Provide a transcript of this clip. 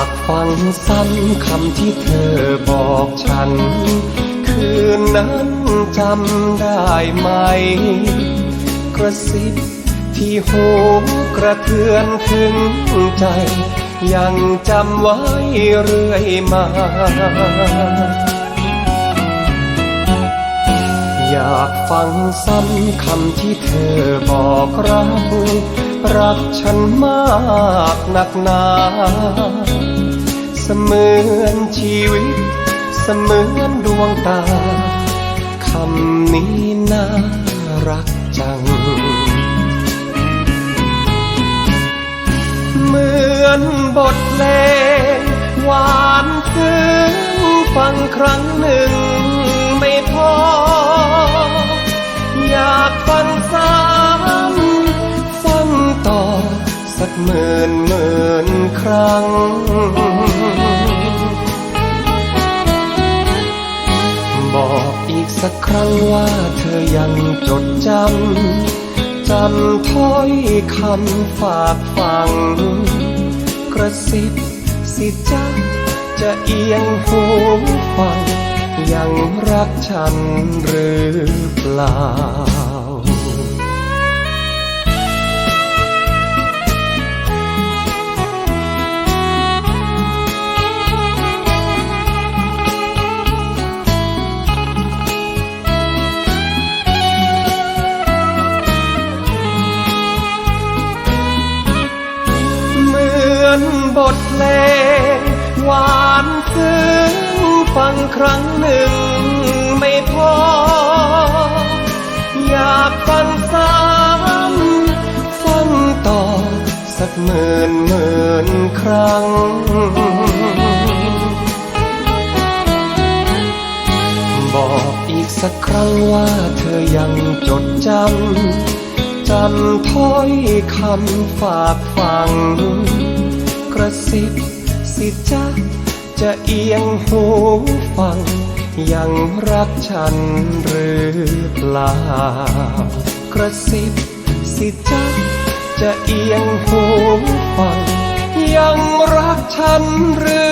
ากฟังซ้ำคำที่เธอบอกฉัน คืนนั้นจำได้ไหม กระซิบที่หูกระเทือนถึงใจ ยังจำไว้เรื่อยมา อยากฟังซ้ำคำที่เธอบอกรัก รักฉันมากหนักหนา เสมือนชีวิต เสมือนดวงตา คำนี้น่ารักจัง เหมือนบทเพลงหวานซึ้งฟังครั้งหนึ่งไม่พอ หมื่นหมื่นครั้ง บอกอีกสักครั้งว่าเธอยังจดจำจำถ้อยคำฝากฟัง กระซิบสิจ๊ะจะเอียงหูฟัง ยังรักฉันหรือเปล่า บทเพลง หวานซึ้งฟังครั้งหนึ่งไม่พอ อยากฟังซ้ำฟังต่อ สักหมื่นหมื่นครั้ง บอกอีกสักครั้งว่าเธอยังจดจำจำถ้อยคำฝากฟัง ระสิบสิจ๊ะจะเอียงหูฟัง ยังรักฉันหรือเปล่ากระสิบสิจ๊ะจะเอียงหูฟัง ยังรักฉันหรือ